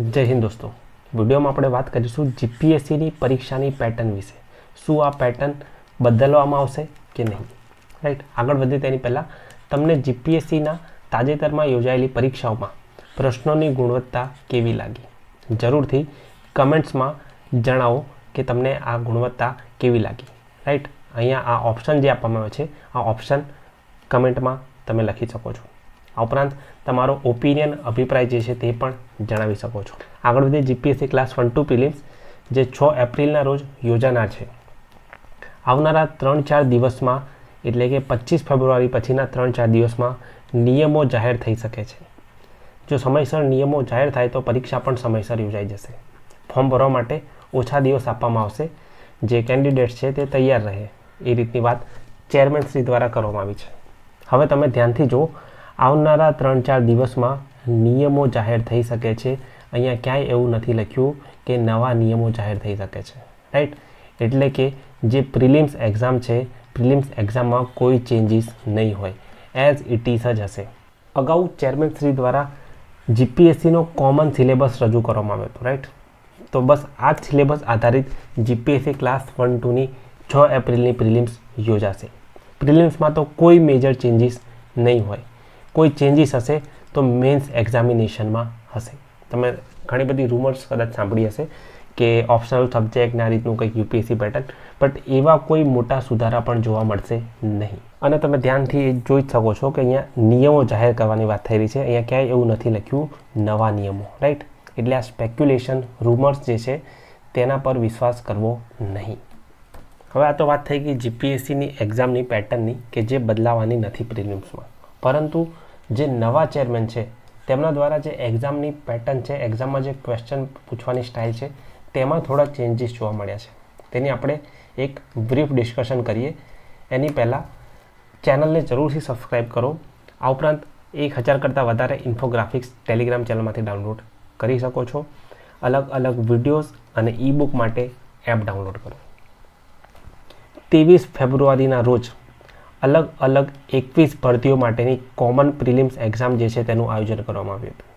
જય હિન્દ દોસ્તો. વિડીયોમાં આપણે વાત કરીશું જીપીએસસીની પરીક્ષાની પેટર્ન વિશે. શું આ પેટર્ન બદલવામાં આવશે કે નહીં? રાઈટ આગળ વધે તેની પહેલાં તમને જીપીએસસીના તાજેતરમાં યોજાયેલી પરીક્ષાઓમાં પ્રશ્નોની ગુણવત્તા કેવી લાગી? જરૂરથી કમેન્ટ્સમાં જણાવો કે તમને આ ગુણવત્તા કેવી લાગી. રાઈટ અહીંયા આ ઓપ્શન જે આપવામાં આવે છે, આ ઓપ્શન કમેન્ટમાં તમે લખી શકો છો. આ ઉપરાંત તમારો ઓપિનિયન અભિપ્રાય જે છે તે પણ જણાવી શકો છો. આગળ વધીએ GPSC class one two prelims જે છ એપ્રિલના રોજ યોજાનાર છે. આવનારા ત્રણ ચાર દિવસમાં, એટલે કે પચીસ ફેબ્રુઆરી પછીના ત્રણ ચાર દિવસમાં, નિયમો જાહેર થઈ શકે છે. જો સમયસર નિયમો જાહેર થાય તો પરીક્ષા પણ સમયસર યોજાઈ જશે. ફોર્મ ભરવા માટે ઓછા દિવસ આપવામાં આવશે. જે કેન્ડિડેટ્સ છે તે તૈયાર રહે. એ રીતની વાત ચેરમેન શ્રી દ્વારા કરવામાં આવી છે. હવે તમે ધ્યાનથી જુઓ આવનારા ત્રણ ચાર દિવસમાં નિયમો જાહેર થઈ શકે છે. અહીંયા ક્યાંય એવું નથી લખ્યું કે નવા નિયમો જાહેર થઈ શકે છે. રાઈટ એટલે કે જે પ્રિલિમ્સ એક્ઝામ છે પ્રિલિમ્સ એક્ઝામમાં કોઈ ચેન્જીસ નહીં હોય. એઝ ઇટ ઇઝ જ હશે. અગાઉ ચેરમેન શ્રી દ્વારા જીપીએસસીનો કોમન સિલેબસ રજૂ કરવામાં આવ્યો હતો. રાઈટ તો બસ આ જ સિલેબસ આધારિત જીપીએસસી ક્લાસ વન ટુની છ એપ્રિલની પ્રિલિમ્સ યોજાશે. પ્રિલિમ્સમાં તો કોઈ મેજર ચેન્જીસ નહીં હોય. કોઈ ચેન્જીસ હશે તો મેન્સ એક્ઝામિનેશનમાં હશે. તમે ઘણી બધી રૂમર્સ કદાચ સાંભળી હશે કે ઓપ્શનલ સબ્જેક્ટના રીતનું કંઈક યુપીએસસી પેટર્ન બટ એવા કોઈ મોટા સુધારા પણ જોવા મળશે નહીં. અને તમે ધ્યાનથી જોઈ જ શકો છો કે અહીંયા નિયમો જાહેર કરવાની વાત થઈ રહી છે. અહીંયા ક્યાંય એવું નથી લખ્યું, નવા નિયમો રાઈટ એટલે આ સ્પેક્યુલેશન રૂમર્સ જે છે, તેના પર વિશ્વાસ કરવો નહીં. હવે આ તો વાત થઈ ગઈ જીપીએસસીની એક્ઝામની પેટર્નની કે જે બદલાવાની નથી પ્રિલિમ્સમાં પરંતુ જે નવા ચેરમેન છે, તેમના દ્વારા જે એક્ઝામની પેટર્ન છે, એક્ઝામમાં જે ક્વેશ્ચન પૂછવાની સ્ટાઇલ છે, તેમાં થોડા ચેન્જીસ જોવા મળ્યા છે. તેની આપણે એક બ્રીફ ડિસ્કશન કરીએ. એની પહેલાં ચેનલને જરૂરથી સબસ્ક્રાઈબ કરો. આ ઉપરાંત એક હજાર કરતાં વધારે ઇન્ફોગ્રાફિક્સ ટેલિગ્રામ ચેનલમાંથી ડાઉનલોડ કરી શકો છો. અલગ અલગ વિડીયોઝ અને ઈ બુક માટે એપ ડાઉનલોડ કરો. ત્રેવીસ ફેબ્રુઆરીના રોજ અલગ અલગ એકવીસ ભરતીઓ માટેની કોમન પ્રિલિમ્સ એક્ઝામ જે છે તેનું આયોજન કરવામાં આવ્યું હતું.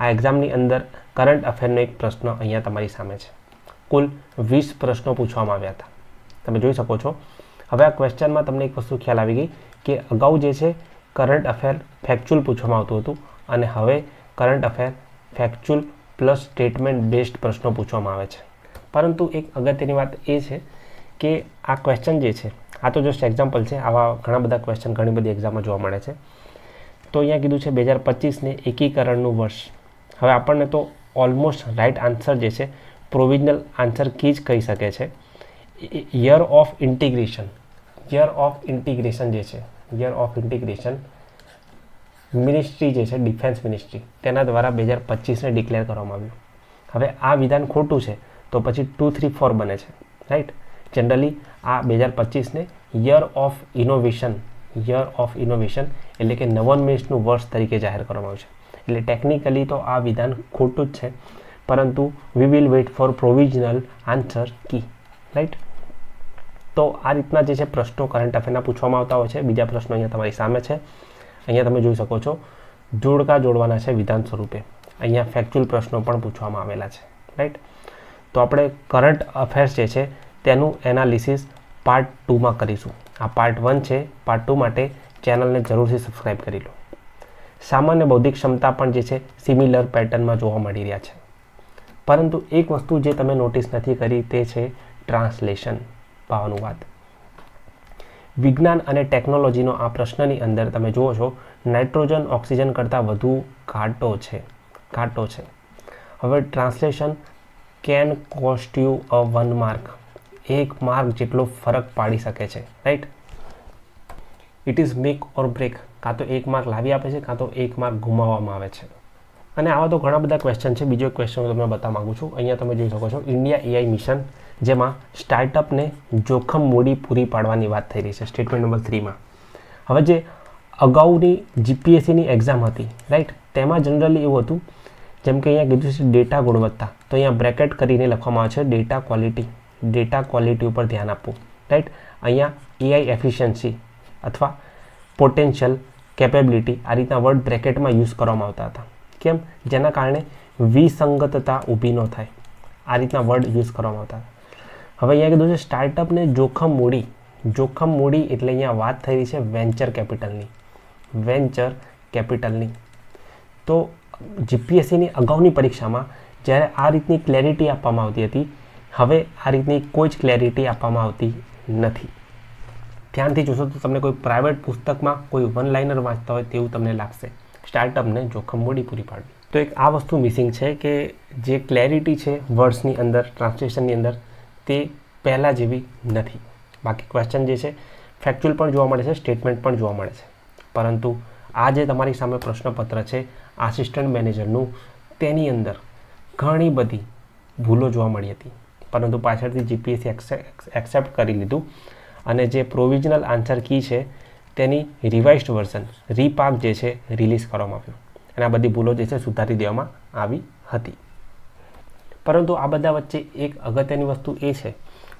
આ એક્ઝામની અંદર કરંટ અફેરનો એક પ્રશ્ન અહીંયા તમારી સામે છે. કુલ વીસ પ્રશ્નો પૂછવામાં આવ્યા હતા. તમે જોઈ શકો છો. હવે આ ક્વેશ્ચનમાં તમને એક વસ્તુ ખ્યાલ આવી ગઈ કે અગાઉ જે છે કરંટ અફેર ફેક્ચ્યુઅલ પૂછવામાં આવતું હતું અને હવે current affair factual plus statement based પ્રશ્નો પૂછવામાં આવે છે. પરંતુ એક અગત્યની વાત એ છે કે આ ક્વેશ્ચન જે છે આ તો જસ્ટ એક્ઝામ્પલ છે. આવા ઘણા બધા ક્વેશ્ચન ઘણી બધી એક્ઝામમાં જોવા મળે છે. તો અહીંયા કીધું છે બે હજાર પચીસને એકીકરણનું વર્ષ. હવે આપણને તો ઓલમોસ્ટ રાઇટ આન્સર જે છે પ્રોવિઝનલ આન્સર કી જ કહી શકે છે. Year of integration year of integration જે છે યર ઓફ ઇન્ટિગ્રેશન મિનિસ્ટ્રી જે છે ડિફેન્સ મિનિસ્ટ્રી તેના દ્વારા બે હજાર પચીસને ડિક્લેર કરવામાં આવ્યું. હવે આ વિધાન ખોટું છે, તો પછી ટુ થ્રી ફોર બને છે રાઈટ જનરલી આ બે હજાર પચીસને year of innovation year of innovation એટલે કે નવોન્મેષનું વર્ષ તરીકે જાહેર કરવામાં આવ્યું છે. એટલે ટેકનિકલી તો આ વિધાન ખોટું જ છે, પરંતુ we will wait for provisional answer key right તો આ રીતના જે છે પ્રશ્નો કરંટ અફેરના પૂછવામાં આવતા હોય છે. બીજા પ્રશ્નો અહીંયા તમારી સામે છે. અહીંયા તમે જોઈ શકો છો, જોડકા જોડવાના છે વિધાન સ્વરૂપે. અહીંયા ફેક્ચ્યુઅલ પ્રશ્નો પણ પૂછવામાં આવેલા છે રાઈટ તો આપણે કરંટ અફેર્સ જે છે તેનું એનાલિસિસ પાર્ટ ટુમાં કરીશું. આ પાર્ટ વન છે. પાર્ટ ટુ માટે ચેનલને જરૂરથી સબસ્ક્રાઈબ કરી લો. સામાન્ય બૌદ્ધિક ક્ષમતા પણ જે છે સિમિલર પેટર્નમાં જોવા મળી રહ્યા છે. પરંતુ એક વસ્તુ જે તમે નોટિસ નથી કરી તે છે ટ્રાન્સલેશન ભાવાનુવાદ વિજ્ઞાન અને ટેકનોલોજીનો આ પ્રશ્નની અંદર તમે જુઓ છો નાઇટ્રોજન ઓક્સિજન કરતાં વધુ ઘાટો છે ઘાટો છે. હવે translation can cost you a one mark એક માર્ક જેટલો ફરક પાડી શકે છે right it is make or break કાં તો એક માર્ક લાવી આપે છે, કાં તો એક માર્ક ગુમાવવામાં આવે છે. અને આવા તો ઘણા બધા ક્વેશ્ચન છે. બીજો એક ક્વેશ્ચન હું તમને બતાવવા માગું છું. અહીંયા તમે જોઈ શકો છો ઇન્ડિયા એઆઈ મિશન જેમાં સ્ટાર્ટઅપને જોખમ મૂડી પૂરી પાડવાની વાત થઈ રહી છે સ્ટેટમેન્ટ નંબર થ્રીમાં હવે જે અગાઉની જીપીએસસીની એક્ઝામ હતી રાઈટ તેમાં જનરલી એવું હતું, જેમ કે અહીંયા કીધું છે ડેટા ગુણવત્તા. તો અહીંયા બ્રેકેટ કરીને લખવામાં આવે છે ડેટા ક્વોલિટી ડેટા ક્વોલિટી ઉપર ધ્યાન આપવું. રાઈટ અહીંયા એઆઈ એફિશિયન્સી અથવા પોટેન્શિયલ કેપેબિલિટી આ રીતના વર્ડ બ્રેકેટમાં યુઝ કરવામાં આવતા હતા. કેમ? જેના કારણે વિસંગતતા ઊભી ન થાય. આ રીતના વર્ડ યુઝ કરવામાં આવતા હતા. હવે અહીંયા કીધું છે સ્ટાર્ટઅપને જોખમ મૂડી. જોખમ મૂડી એટલે અહીંયા વાત થઈ રહી છે વેન્ચર કેપિટલની વેન્ચર કેપિટલની તો જીપીએસસીની અગાઉની પરીક્ષામાં જ્યારે આ રીતની ક્લેરિટી આપવામાં આવતી હતી હવે આ રીતની કોઈ જ ક્લેરિટી આપવામાં આવતી નથી. ધ્યાનથી જોશો તો તમને કોઈ પ્રાઇવેટ પુસ્તકમાં કોઈ વન લાઇનર વાંચતા હોય તેવું તમને લાગશે. સ્ટાર્ટઅપને જોખમ મૂડી પૂરી પાડવી. તો એક આ વસ્તુ મિસિંગ છે કે જે ક્લેરિટી છે વર્ડ્સની અંદર ટ્રાન્સલેશનની અંદર, તે પહેલાં જેવી નથી. બાકી ક્વેશ્ચન જે છે ફેક્ચ્યુઅલ પણ જોવા મળે છે સ્ટેટમેન્ટ પણ જોવા મળે છે. પરંતુ આ જે તમારી સામે પ્રશ્નપત્ર છે આસિસ્ટન્ટ મેનેજરનું તેની અંદર ઘણી બધી ભૂલો જોવા મળી હતી. પરંતુ પાછળથી જીપીએસસી એક્સેપ્ટ કરી લીધું. અને જે પ્રોવિઝનલ આન્સર કી છે, તેની રિવાઇઝડ વર્ઝન રીપાક જે છે રિલીઝ કરવામાં આવ્યું. અને આ બધી ભૂલો જે છે, સુધારી દેવામાં આવી હતી. પરંતુ આ બધા વચ્ચે એક અગત્યની વસ્તુ એ છે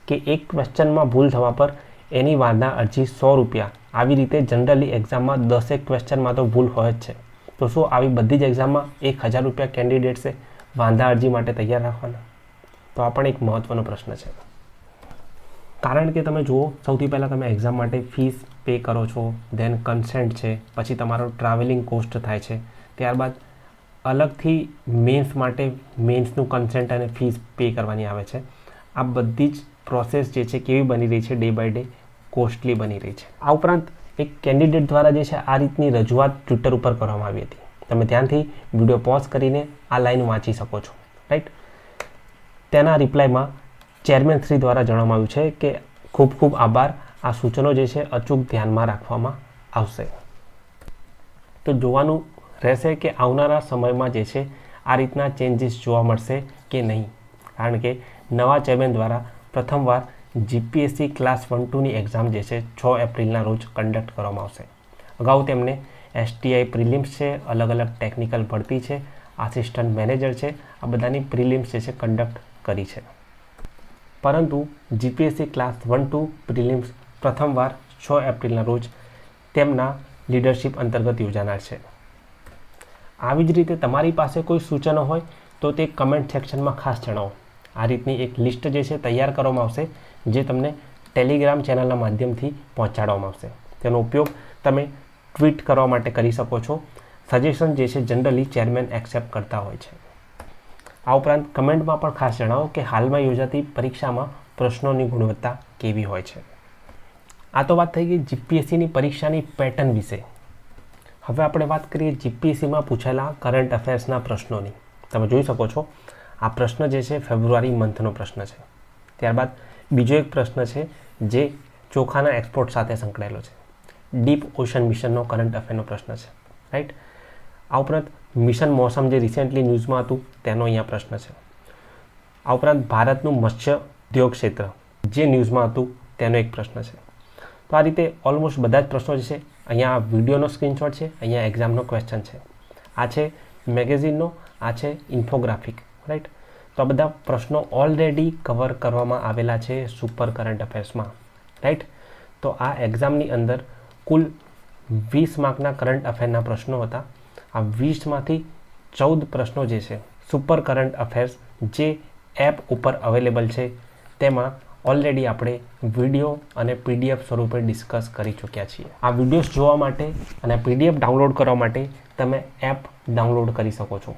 કે એક ક્વેશ્ચનમાં ભૂલ થવા પર એની વાંધા અરજી સો રૂપિયા. આવી રીતે જનરલી એક્ઝામમાં દસેક ક્વેશ્ચનમાં તો ભૂલ હોય જ છે. તો શું આવી બધી જ એક્ઝામમાં એક હજાર રૂપિયા કેન્ડિડેટ્સે વાંધા અરજી માટે તૈયાર રાખવાના? તો આ પણ એક મહત્ત્વનો પ્રશ્ન છે. કારણ કે તમે જુઓ, સૌથી પહેલાં તમે એક્ઝામ માટે ફીસ પે કરો છો ધેન કન્સેન્ટ છે, પછી તમારો ટ્રાવેલિંગ કોસ્ટ થાય છે. ત્યારબાદ અલગથી મેન્સ માટે મેન્સનું કન્સેન્ટ અને ફીસ પે કરવાની આવે છે. આ બધી જ પ્રોસેસ જે છે, કેવી બની રહી છે ડે બાય ડે કોસ્ટલી બની રહી છે. આ ઉપરાંત એક કેન્ડિડેટ દ્વારા જે છે, આ રીતની રજૂઆત ટ્વિટર ઉપર કરવામાં આવી હતી. તમે ધ્યાનથી વીડિયો પોઝ કરીને આ લાઈન વાંચી શકો છો. રાઈટ તેના રિપ્લાયમાં ચેરમેન શ્રી દ્વારા જણાવવામાં આવ્યું છે કે ખૂબ ખૂબ આભાર. આ સૂચનો જે છે અચૂક ધ્યાનમાં રાખવામાં આવશે. તો જોવાનું રહેશે કે આવનારા સમયમાં જે છે આ રીતના ચેન્જીસ જોવા મળશે કે નહીં. કારણ કે નવા ચેરમેન દ્વારા પ્રથમવાર જીપીએસસી ક્લાસ વન ટુની એક્ઝામ જે છે છ એપ્રિલના રોજ કન્ડક્ટ કરવામાં આવશે. અગાઉ તેમને એસટીઆઈ પ્રિલિમ્સ છે, અલગ અલગ ટેકનિકલ ભરતી છે આસિસ્ટન્ટ મેનેજર છે, આ બધાની પ્રિલિમ્સ જે છે કન્ડક્ટ કરી છે. પરંતુ GPSC class one two prelims પ્રથમવાર છ એપ્રિલના રોજ તેમના લીડરશિપ અંતર્ગત યોજાનાર છે. આવી જ રીતે તમારી પાસે કોઈ સૂચનો હોય તો તે કમેન્ટ સેક્શનમાં ખાસ જણાવો. આ રીતની એક લિસ્ટ જે છે તૈયાર કરવામાં આવશે, જે તમને ટેલિગ્રામ ચેનલના માધ્યમથી પહોંચાડવામાં આવશે. તેનો ઉપયોગ તમે ટ્વીટ કરવા માટે કરી શકો છો. સજેશન જે છે જનરલી ચેરમેન એક્સેપ્ટ કરતા હોય છે. આ ઉપરાંત કમેન્ટમાં પણ ખાસ જણાવો કે હાલમાં યોજાતી પરીક્ષામાં પ્રશ્નોની ગુણવત્તા કેવી હોય છે. આ તો વાત થઈ ગઈ જીપીએસસીની પરીક્ષાની પેટર્ન વિશે. હવે આપણે વાત કરીએ જીપીએસસીમાં પૂછાયેલા કરંટ અફેર્સના પ્રશ્નોની. તમે જોઈ શકો છો, આ પ્રશ્ન જે છે ફેબ્રુઆરી મંથનો પ્રશ્ન છે. ત્યારબાદ બીજો એક પ્રશ્ન છે જે ચોખાના એક્સપોર્ટ સાથે સંકળાયેલો છે. ડીપ ઓશન મિશનનો કરંટ અફેરનો પ્રશ્ન છે. રાઈટ આ ઉપરાંત મિશન મોસમ જે રિસેન્ટલી ન્યૂઝમાં હતું, તેનો અહીંયા પ્રશ્ન છે. આ ઉપરાંત ભારતનું મત્સ્ય ઉદ્યોગ ક્ષેત્ર જે ન્યૂઝમાં હતું, તેનો એક પ્રશ્ન છે. તો આ રીતે ઓલમોસ્ટ બધા જ પ્રશ્નો જે છે, અહીંયા વિડીયોનો સ્ક્રીનશોટ છે, અહીંયા એક્ઝામનો ક્વેશ્ચન છે. આ છે મેગેઝિનનો આ છે ઇન્ફોગ્રાફિક રાઈટ તો આ બધા પ્રશ્નો ઓલરેડી કવર કરવામાં આવેલા છે સુપર કરંટ અફેર્સમાં રાઈટ તો આ એક્ઝામની અંદર કુલ વીસ માર્કના કરંટ અફેરના પ્રશ્નો હતા. આ વીસમાંથી ચૌદ પ્રશ્નો જે છે સુપર કરંટ અફેર્સ જે એપ ઉપર અવેલેબલ છે, તેમાં ઓલરેડી આપણે વીડિયો અને પીડીએફ સ્વરૂપે ડિસ્કસ કરી ચૂક્યા છીએ. આ વિડીયોઝ જોવા માટે અને પીડીએફ ડાઉનલોડ કરવા માટે તમે એપ ડાઉનલોડ કરી શકો છો.